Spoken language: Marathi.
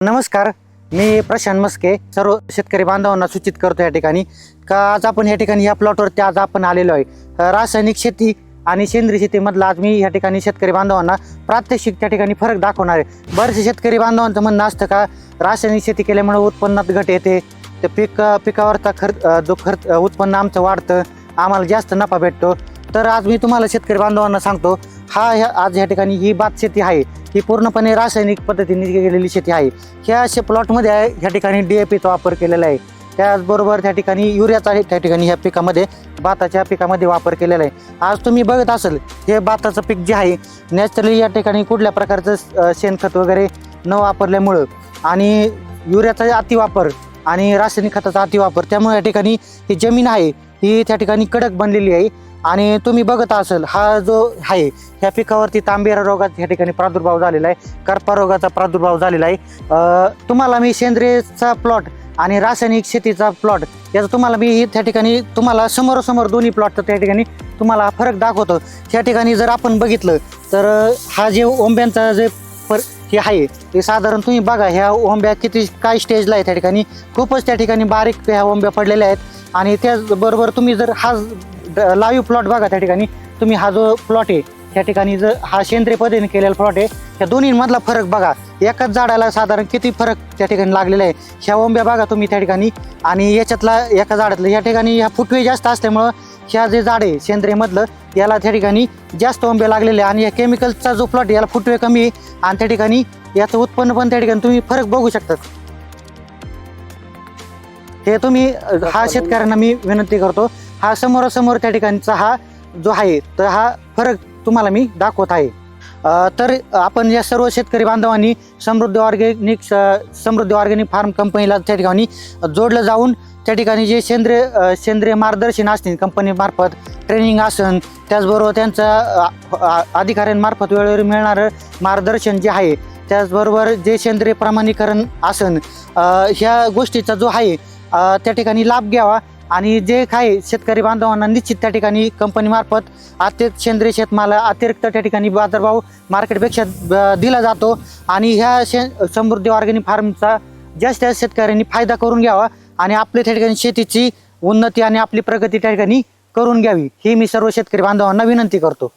नमस्कार मी प्रशांत मस्के. सर्व शेतकरी बांधवांना सूचित करतो या ठिकाणी का आज आपण या ठिकाणी या प्लॉटवरती आज आपण आलेलो आहे. रासायनिक शेती आणि सेंद्रिय शेतीमधला आज मी या ठिकाणी शेतकरी बांधवांना प्रात्यक्षिक त्या ठिकाणी फरक दाखवणार आहे. बरेचसे शेतकरी बांधवांचं म्हणणं असतं का रासायनिक शेती केल्यामुळे उत्पन्नात घट येते तर पिक पिकावरचा खर्च जो खर्च उत्पन्न आमचं वाढतं आम्हाला जास्त नफा भेटतो. तर आज मी तुम्हाला शेतकरी बांधवांना सांगतो हा ह्या आज ह्या ठिकाणी ही भात शेती आहे. ही पूर्णपणे रासायनिक पद्धतीने केलेली शेती आहे. ह्या शे प्लॉटमध्ये आहे ह्या ठिकाणी डी ए पीचा वापर केलेला आहे. त्याचबरोबर त्या ठिकाणी युरियाचा त्या ठिकाणी ह्या पिकामध्ये भाताच्या पिकामध्ये वापर केलेला आहे. आज तुम्ही बघत असाल हे भाताचं पीक जे आहे नॅचरली या ठिकाणी कुठल्या प्रकारचं शेणखत वगैरे न वापरल्यामुळं आणि युरियाचा अतिवापर आणि रासायनिक खताचा अतिवापर त्यामुळे या ठिकाणी ही जमीन आहे. ही त्या ठिकाणी कडक बनलेली आहे. आणि तुम्ही बघत असाल हा जो आहे ह्या पिकावरती तांबेरा रोगाचा ह्या ठिकाणी प्रादुर्भाव झालेला आहे करपा रोगाचा प्रादुर्भाव झालेला आहे. तुम्हाला मी सेंद्रियचा प्लॉट आणि रासायनिक शेतीचा प्लॉट याचा तुम्हाला मी त्या ठिकाणी तुम्हाला समोरासमोर दोन्ही प्लॉटचा त्या ठिकाणी तुम्हाला फरक दाखवतो. त्या ठिकाणी जर आपण बघितलं तर हा जे ओंब्यांचा जे पर हे आहे ते साधारण तुम्ही बघा ह्या ओंब्या किती काय स्टेजला आहे त्या ठिकाणी? खूपच त्या ठिकाणी बारीक ह्या ओंब्या पडलेल्या आहेत. आणि त्याचबरोबर तुम्ही जर हा लाईव्ह प्लॉट बघा त्या ठिकाणी तुम्ही हा जो प्लॉट आहे त्या ठिकाणी जर हा सेंद्रिय पद्धतीने केलेला प्लॉट आहे ह्या दोन्हीमधला फरक बघा. एकाच झाडाला साधारण किती फरक त्या ठिकाणी लागलेला आहे ह्या ओंब्या बघा तुम्ही त्या ठिकाणी. आणि याच्यातला एका झाडातलं या ठिकाणी ह्या फुटवे जास्त असल्यामुळं ह्या जे झाड आहे सेंद्रियमधलं याला त्या ठिकाणी जास्त ओंबे लागलेले आहे. आणि या केमिकलचा जो प्लॉट याला फुटवे कमी आहे. आणि त्या ठिकाणी याचं उत्पन्न पण त्या ठिकाणी तुम्ही फरक बघू शकता हे तुम्ही हा शेतकऱ्यांना मी विनंती करतो. हा समोरासमोर त्या ठिकाणचा हा जो आहे तर हा फरक तुम्हाला मी दाखवत आहे. तर आपण या सर्व शेतकरी बांधवांनी Samruddhi organic Samruddhi organic farm कंपनीला त्या ठिकाणी जोडलं जाऊन त्या ठिकाणी जे सेंद्रिय सेंद्रिय मार्गदर्शन असतील कंपनीमार्फत ट्रेनिंग असन त्याचबरोबर त्यांचा अधिकाऱ्यांमार्फत वेळोवेळी मिळणारं मार्गदर्शन जे आहे त्याचबरोबर जे सेंद्रिय प्रमाणीकरण असन ह्या गोष्टीचा जो आहे त्या ठिकाणी लाभ घ्यावा. आणि जे काही शेतकरी बांधवांना निश्चित त्या ठिकाणी कंपनीमार्फत अतिरिक्त सेंद्रिय शेतमाला अतिरिक्त त्या ठिकाणी बाजारभाव मार्केटपेक्षा दिला जातो. आणि ह्या शे समृद्धी ऑर्गॅनिक फार्मचा जास्त जास्त शेतकऱ्यांनी फायदा करून घ्यावा. आणि आपल्या त्या ठिकाणी शेतीची उन्नती आणि आपली प्रगती त्या ठिकाणी करून घ्यावी. ही मी सर्व शेतकरी बांधवांना विनंती करतो.